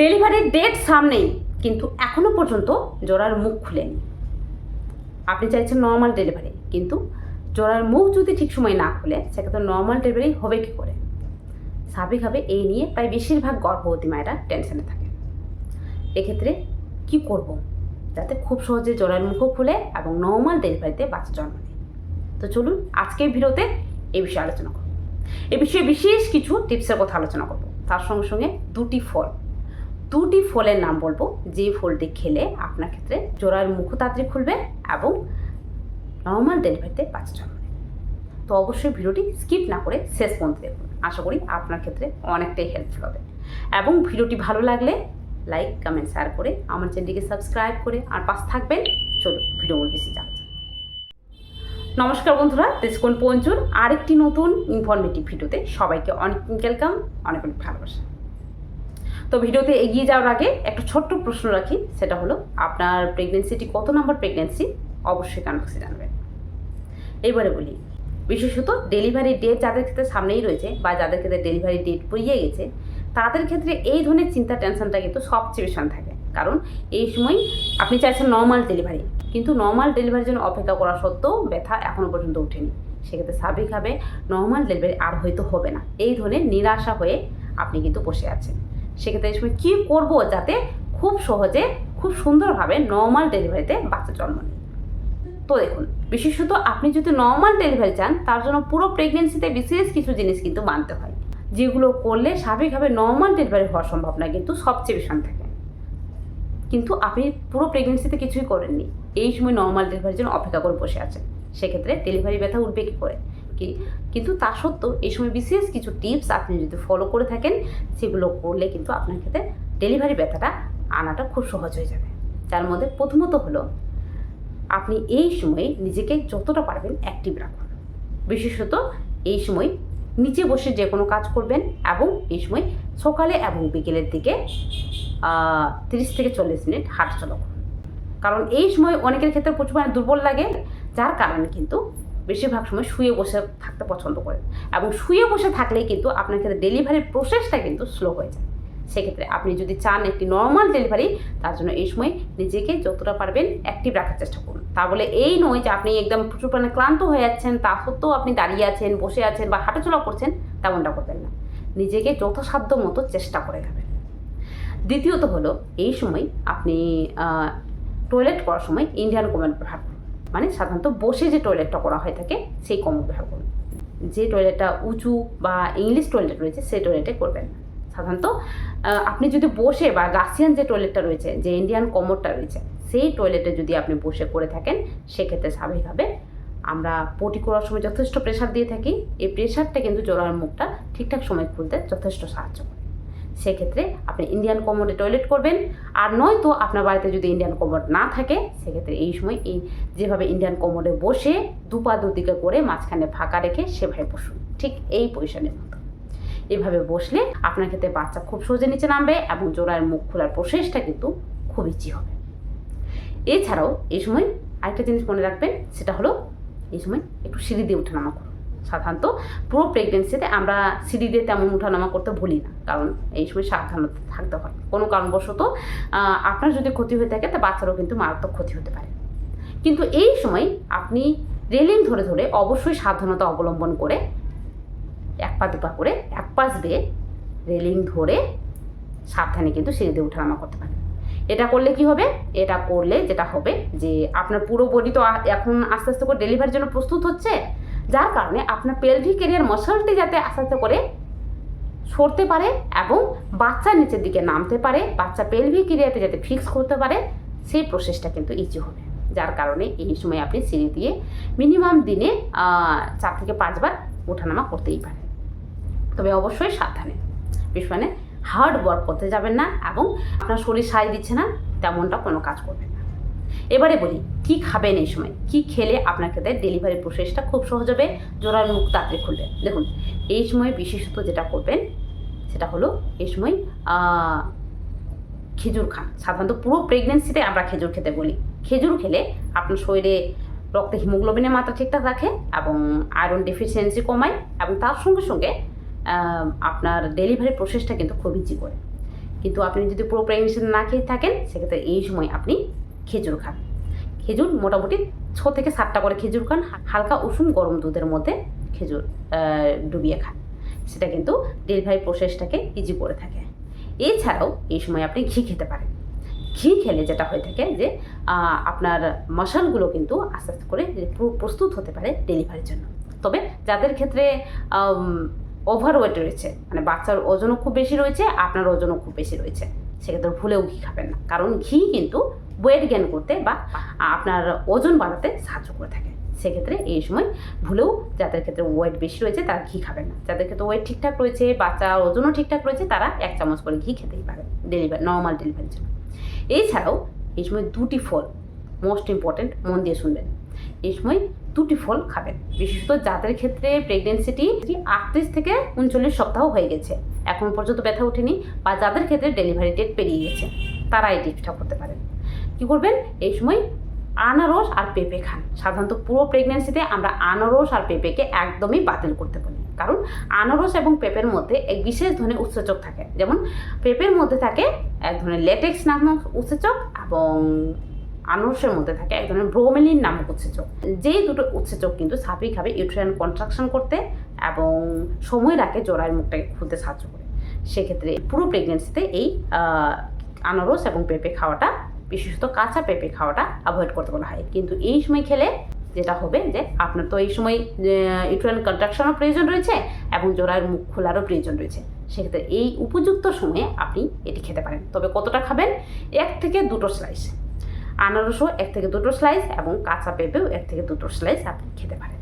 ডেলিভারির ডেট সামনেই, কিন্তু এখনও পর্যন্ত জোড়ার মুখ খুলেনি। আপনি চাইছেন নর্মাল ডেলিভারি কিন্তু জোড়ার মুখ যদি ঠিক সময় না খুলে, সেক্ষেত্রে নর্মাল ডেলিভারি হবে কি করে? স্বাভাবিকভাবে এই নিয়ে প্রায় বেশিরভাগ গর্ভবতী মায়েরা টেনশনে থাকে এক্ষেত্রে কি করব? যাতে খুব সহজে জোড়ার মুখও খুলে এবং নর্মাল ডেলিভারিতে বাচ্চা জন্ম নেয়। তো চলুন আজকের ভিডিওতে এই বিষয়ে আলোচনা করব। এ বিষয়ে বিশেষ কিছু টিপসের কথা আলোচনা করব। তার সঙ্গে সঙ্গে দুটি ফল দুটি ফলের নাম বলব। যে ফলটি খেলে আপনার ক্ষেত্রে জোড়ার তাড়াতাড়ি খুলবে এবং নর্মাল ডেলিভারিতে বাচ্চা হবে। তো অবশ্যই ভিডিওটি স্কিপ না করে শেষ পর্যন্ত দেখুন। আশা করি আপনার ক্ষেত্রে অনেকটাই হেল্পফুল হবে। এবং ভিডিওটি ভালো লাগলে লাইক কমেন্ট শেয়ার করে আমার চ্যানেলটিকে সাবস্ক্রাইব করে আর পাশ থাকবেন। চলুন, ভিডিও বেশি যাক। নমস্কার বন্ধুরা দেশকোণ পঞ্চুর আরেকটি নতুন ইনফরমেটিভ ভিডিওতে সবাইকে অনেক ওয়েলকাম অনেক অনেক ভালোবাসা। তো ভিডিওতে এগিয়ে যাওয়ার আগে একটা ছোট্ট প্রশ্ন রাখি, সেটা হলো, আপনার প্রেগনেন্সিটি কত নম্বর প্রেগনেন্সি অবশ্যই কনফাক্সে জানবেন। এবারে বলি, বিশেষত ডেলিভারি ডেট যাদের ক্ষেত্রে সামনেই রয়েছে বা যাদের ক্ষেত্রে ডেলিভারি ডেট পড়িয়ে গেছে, তাদের ক্ষেত্রে এই ধরনের চিন্তা টেনশনটা কিন্তু সবচেয়ে বেশি থাকে। কারণ এই সময় আপনি চাইছেন নর্মাল ডেলিভারি কিন্তু নর্মাল ডেলিভারির জন্য অপেক্ষা করা সত্ত্বেও ব্যথা এখনও পর্যন্ত ওঠেনি। সেক্ষেত্রে স্বাভাবিকভাবে নর্মাল ডেলিভারি আর হয়তো হবে না। এই ধরনের নিরাশা হয়ে আপনি কিন্তু বসে আছেন। সেক্ষেত্রে এই সময় কী করব যাতে খুব সহজে, খুব সুন্দরভাবে নর্মাল ডেলিভারিতে বাচ্চা জন্ম নেয়? তো দেখুন, বিশেষত আপনি যদি নর্মাল ডেলিভারি চান, তার জন্য পুরো প্রেগনেন্সিতে বিশেষ কিছু জিনিস কিন্তু মানতে হয়। যেগুলো করলে স্বাভাবিকভাবে নর্মাল ডেলিভারি হওয়ার সম্ভাবনা কিন্তু সবচেয়ে বেশি থাকে। কিন্তু আপনি পুরো প্রেগনেন্সিতে কিছুই করেননি, এই সময় নর্মাল ডেলিভারির জন্য অপেক্ষা করে বসে আছেন। সেক্ষেত্রে ডেলিভারি ব্যথা উঠবে কী করে? কিন্তু তা সত্ত্বেও এই সময় বিশেষ কিছু টিপস আপনি যদি ফলো করে থাকেন, সেগুলো করলে কিন্তু আপনার ক্ষেত্রে ডেলিভারি ব্যথাটা আনাটা খুব সহজ হয়ে যাবে। যার মধ্যে প্রথমত হলো, আপনি এই সময় নিজেকে যতটা পারবেন অ্যাক্টিভ রাখুন। বিশেষত এই সময় নিচে বসে যে কোনো কাজ করবেন এবং এই সময় সকালে এবং বিকেলের দিকে তিরিশ থেকে চল্লিশ মিনিট হাঁটা চলা করুন। কারণ এই সময় অনেকের ক্ষেত্রে প্রচুর দুর্বল লাগে, যার কারণে কিন্তু বেশিরভাগ সময় শুয়ে বসে থাকতে পছন্দ করেন এবং শুয়ে বসে থাকলেই কিন্তু আপনার ক্ষেত্রে ডেলিভারির প্রসেসটা কিন্তু স্লো হয়ে যায়। সেক্ষেত্রে আপনি যদি চান একটি নর্মাল ডেলিভারি তার জন্য এই সময় নিজেকে যতটা পারবেন অ্যাক্টিভ রাখার চেষ্টা করুন। তা বলে এই নয় যে আপনি একদম প্রচুর পরিমাণে ক্লান্ত হয়ে যাচ্ছেন, তা সত্ত্বেও আপনি দাঁড়িয়ে আছেন, বসে আছেন বা হাঁটাচলা করছেন, তেমনটা করবেন না। নিজেকে যথাসাধ্য মতো চেষ্টা করে যাবেন। দ্বিতীয়ত হলো, এই সময় আপনি টয়লেট করার সময় ইন্ডিয়ান কমেন্ট ব্যবহার করুন। মানে সাধারণত বসে যে টয়লেটটা করা হয়ে থাকে, সেই ব্যবহার করুন। যে টয়লেটটা উঁচু বা ইংলিশ টয়লেট রয়েছে, সেই টয়লেটে করবেন না। সাধারণত আপনি যদি বসে বা রাশিয়ান যে টয়লেটটা রয়েছে, যে ইন্ডিয়ান কমরটা রয়েছে, সেই টয়লেটে যদি আপনি বসে করে থাকেন, সেক্ষেত্রে স্বাভাবিকভাবে আমরা পটি করার সময় যথেষ্ট প্রেশার দিয়ে থাকি। এই প্রেশারটা কিন্তু জোড়ার মুখটা ঠিকঠাক সময় খুলতে যথেষ্ট সাহায্য করে। সেক্ষেত্রে আপনি ইন্ডিয়ান কমোডে টয়লেট করবেন। আর নয়তো আপনার বাড়িতে যদি ইন্ডিয়ান কমোড না থাকে, সেক্ষেত্রে এই সময় এই যেভাবে ইন্ডিয়ান কমোডে বসে দুপা দুদিকে করে মাঝখানে ফাঁকা রেখে সেভাবে বসুন। ঠিক এই পজিশনের মতো। এভাবে বসলে আপনার ক্ষেত্রে বাচ্চা খুব সহজে নিচে নামবে এবং জোড়ার মুখ খোলার প্রসেসটা কিন্তু খুব ইজি হবে। এছাড়াও এই সময় আরেকটা জিনিস মনে রাখবেন, সেটা হলো এই সময় একটু সিঁড়ি দিয়ে উঠানামা করুন। সাধারণত পুরো প্রেগনেন্সিতে আমরা সিঁড়ি দিয়ে তেমন উঠানামা করতে ভুলি না। কারণ এই সময় সাবধানতা থাকতে হয়। কোনো কারণবশত আপনার যদি ক্ষতি হয়ে থাকে, তা বাচ্চারও কিন্তু মারাত্মক ক্ষতি হতে পারে। কিন্তু এই সময় আপনি রেলিং ধরে ধরে অবশ্যই সাবধানতা অবলম্বন করে এক পা দুপা করে এক পাশ দিয়ে রেলিং ধরে সাবধানে কিন্তু সিঁড়ি দিয়ে উঠানামা করতে পারেন। এটা করলে কি হবে? এটা করলে যেটা হবে যে আপনার পুরো বডি তো এখন আস্তে আস্তে করে ডেলিভারির জন্য প্রস্তুত হচ্ছে যার কারণে আপনার পেলভিক এরিয়ার মশলটি যাতে আস্তে আস্তে করে সরতে পারে এবং বাচ্চা নিচের দিকে নামতে পারে, বাচ্চা পেলভিক এরিয়াতে যাতে ফিক্স করতে পারে, সেই প্রসেসটা কিন্তু ইজি হবে। যার কারণে এই সময় আপনি সিঁড়ি দিয়ে মিনিমাম দিনে চার থেকে পাঁচবার ওঠানামা করতেই পারেন। তবে অবশ্যই সাবধানে, বিশেষ মানে হার্ড ওয়ার্ক করতে যাবেন না এবং আপনার শরীর সাই দিচ্ছে না, তেমনটা কোনো কাজ করবেন এবারে বলি, কি খাবেন এই সময়? কি খেলে আপনার ক্ষেত্রে ডেলিভারি প্রসেসটা খুব সহজ হবে, জোড়ার মুখ তাড়াতাড়ি খুলবে দেখুন, এই সময় বিশেষত যেটা করবেন, সেটা হলো এই সময় খেজুর খান। সাধারণত পুরো প্রেগনেন্সিতে আমরা খেজুর খেতে বলি। খেজুর খেলে আপনার শরীরে রক্তে হিমোগ্লোবিনের মাত্রা ঠিকঠাক রাখে এবং আয়রন ডেফিসিয়েন্সি কমায় এবং তার সঙ্গে সঙ্গে আপনার ডেলিভারি প্রসেসটা কিন্তু খুব ইজি করে। কিন্তু আপনি যদি পুরো প্রেগনেন্সি না খেয়ে থাকেন, সেক্ষেত্রে এই সময় আপনি খেজুর খান। খেজুর মোটামুটি ছ থেকে সাতটা করে খেজুর খান, হালকা উষুম গরম দুধের মধ্যে খেজুর ডুবিয়ে খান। সেটা কিন্তু ডেলিভারি প্রসেসটাকে ইজি করে থাকে। এছাড়াও এই সময় আপনি ঘি খেতে পারেন। ঘি খেলে যেটা হয়ে থাকে যে আপনার মশালগুলো কিন্তু আস্তে আস্তে করে প্রস্তুত হতে পারে ডেলিভারির জন্য। তবে যাদের ক্ষেত্রে ওভার ওয়েট রয়েছে মানে বাচ্চার ওজনও খুব বেশি রয়েছে, আপনার ওজনও খুব বেশি রয়েছে। সেক্ষেত্রে ভুলেও ঘি খাবেন না। কারণ ঘি কিন্তু ওয়েট গেন করতে বা আপনার ওজন বাড়াতে সাহায্য করে থাকে। সেক্ষেত্রে এই সময় ভুলেও যাদের ক্ষেত্রে ওয়েট বেশি রয়েছে তারা ঘি খাবেন না। যাদের ক্ষেত্রে ওয়েট ঠিকঠাক রয়েছে বাচ্চার ওজনও ঠিকঠাক রয়েছে, তারা এক চামচ করে ঘি খেতেই পারে ডেলিভারি নর্মাল ডেলিভারির জন্য। এছাড়াও এই সময় দুটি ফল মোস্ট ইম্পর্ট্যান্ট মন দিয়ে শুনবেন। এই সময় দুটি ফল খাবেন। বিশেষত যাদের ক্ষেত্রে প্রেগনেন্সিটি আটত্রিশ থেকে উনচল্লিশ সপ্তাহ হয়ে গেছে। এখন পর্যন্ত ব্যথা ওঠেনি, বা যাদের ক্ষেত্রে ডেলিভারি ডেট পেরিয়ে গেছে তারা এই টিপসটা করতে পারেন কী করবেন? এই সময় আনারস আর পেঁপে খান। সাধারণত পুরো প্রেগনেন্সিতে আমরা আনারস আর পেঁপেকে একদমই বাতিল করতে বলি। কারণ আনারস এবং পেঁপের মধ্যে এক বিশেষ ধরনের উৎসেচক থাকে। যেমন পেঁপের মধ্যে থাকে এক ধরনের লেটেক্স নামক উৎসেচক এবং আনারসের মধ্যে থাকে এক ধরনের ব্রোমেলিন নামক উৎসেচক। যেই দুটো উৎসেচক কিন্তু স্বাভাবিকভাবে ইউট্রাইন কন্ট্রাকশন করতে এবং সময় রাখে জোড়ার মুখটাকে খুলতে সাহায্য সেক্ষেত্রে পুরো প্রেগনেন্সিতে এই আনারস এবং পেঁপে খাওয়াটা, বিশেষত কাঁচা পেঁপে খাওয়াটা অ্যাভয়েড করতে বলা হয়। কিন্তু এই সময় খেলে যেটা হবে যে, আপনার তো এই সময় ইউট্রাইন কন্ট্রাকশনও প্রয়োজন রয়েছে এবং জোড়ার মুখ খোলারও প্রয়োজন রয়েছে। সেক্ষেত্রে এই উপযুক্ত সময়ে আপনি এটি খেতে পারেন। তবে কতটা খাবেন? এক থেকে দুটো স্লাইস আনারসও এক থেকে দুটো স্লাইস এবং কাঁচা পেঁপেও এক থেকে দুটো স্লাইস আপনি খেতে পারেন।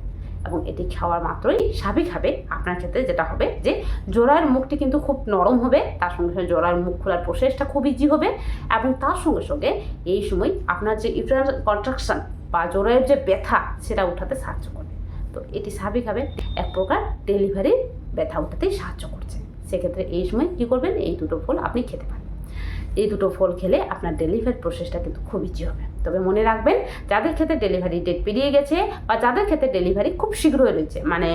এবং এটি খাওয়ার মাত্রই স্বাভাবিকভাবে আপনার ক্ষেত্রে যেটা হবে যে, জোড়ার মুখটি কিন্তু খুব নরম হবে, তার সঙ্গে সঙ্গে জোড়ার মুখ খোলার প্রসেসটা খুব ইজি হবে এবং তার সঙ্গে সঙ্গে এই সময় আপনার যে ইউটারাল কন্ট্রাকশন বা জোড়ার যে ব্যথা, সেটা উঠাতে সাহায্য করবে তো এটি স্বাভাবিকভাবে এক প্রকার ডেলিভারির ব্যথা উঠাতেই সাহায্য করছে। সেক্ষেত্রে এই সময় কী করবেন, এই দুটো ফল আপনি খেতে পারেন। এই দুটো ফল খেলে আপনার ডেলিভারি প্রসেসটা কিন্তু খুব ইজি হবে। তবে মনে রাখবেন, যাদের ক্ষেত্রে ডেলিভারি ডেট পেরিয়ে গেছে বা যাদের ক্ষেত্রে ডেলিভারি খুব শীঘ্রই রয়েছে মানে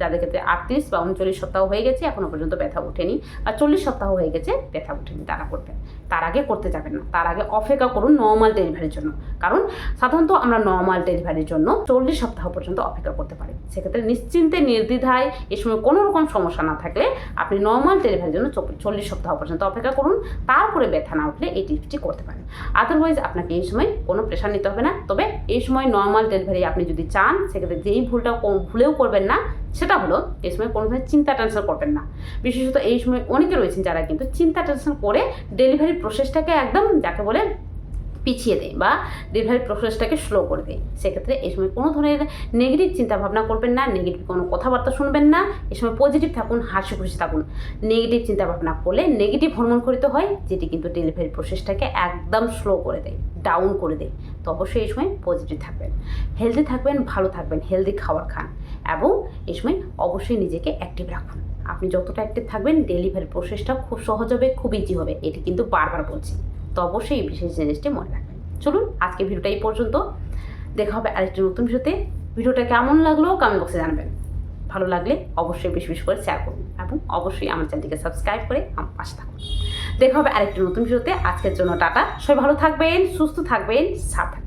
যাদের ক্ষেত্রে আটত্রিশ বা উনচল্লিশ সপ্তাহ হয়ে গেছে এখনও পর্যন্ত ব্যথা ওঠেনি বা চল্লিশ সপ্তাহ হয়ে গেছে, ব্যথা ওঠেনি, তারা করবেন। তার আগে করতে যাবেন না, তার আগে অপেক্ষা করুন নর্মাল ডেলিভারির জন্য। কারণ সাধারণত আমরা নর্মাল ডেলিভারির জন্য চল্লিশ সপ্তাহ পর্যন্ত অপেক্ষা করতে পারি। সেক্ষেত্রে নিশ্চিন্তে, নির্দ্বিধায় এ সময় কোনো রকম সমস্যা না থাকলে আপনি নর্মাল ডেলিভারির জন্য চল্লিশ সপ্তাহ পর্যন্ত অপেক্ষা করুন, তারপরে ব্যথা না উঠলে এই টিপসটি করতে পারেন। আদারওয়াইজ আপনাকে এই সময় কোনো প্রেশার নিতে হবে না। তবে এই সময় নর্মাল ডেলিভারি আপনি যদি চান, সেক্ষেত্রে যেই ভুলটা ভুলেও করবেন না, সেটা হলো এই সময় কোনো ধরনের চিন্তা টেনশন করবেন না। বিশেষত এই সময় অনেকে রয়েছেন যারা কিন্তু চিন্তা টেনশন করে ডেলিভারি প্রসেসটাকে একদম যাকে বলে পিছিয়ে দেয় বা ডেলিভারি প্রসেসটাকে স্লো করে দেয়। সেক্ষেত্রে এই সময় কোনো ধরনের নেগেটিভ চিন্তা ভাবনা করবেন না নেগেটিভ কোনো কথাবার্তা শুনবেন না, এই সময় পজিটিভ থাকুন, হাসি খুশি থাকুন। নেগেটিভ চিন্তা ভাবনা করলে নেগেটিভ হরমোন খরিত হয়, যেটি কিন্তু ডেলিভারি প্রসেসটাকে একদম স্লো করে দেয়। ডাউন করে দেয় তো অবশ্যই এই সময় পজিটিভ থাকবেন। হেলদি থাকবেন, ভালো থাকবেন হেলদি খাবার খান এবং এই সময় অবশ্যই নিজেকে অ্যাক্টিভ রাখুন। আপনি যতটা অ্যাক্টিভ থাকবেন ডেলিভারি প্রসেসটা খুব সহজ হবে, খুব ইজি হবে। এটি কিন্তু বারবার বলছি। তো অবশ্যই এই বিশেষ জিনিসটি মনে রাখবেন। চলুন আজকে ভিডিওটা এই পর্যন্ত। দেখা হবে আরেকটি নতুন ভিডিওতে। ভিডিওটা কেমন লাগল কমেন্ট বক্সে জানাবেন। ভালো লাগলে অবশ্যই বেশি বেশি করে শেয়ার করুন এবং অবশ্যই আমার চ্যানেলটিকে সাবস্ক্রাইব করে আমার পাশে থাকুন। দেখা হবে আরেকটি নতুন ভিডিওতে। আজকের জন্য টাটা। সবাই ভালো থাকবেন সুস্থ থাকবেন সাবধানে।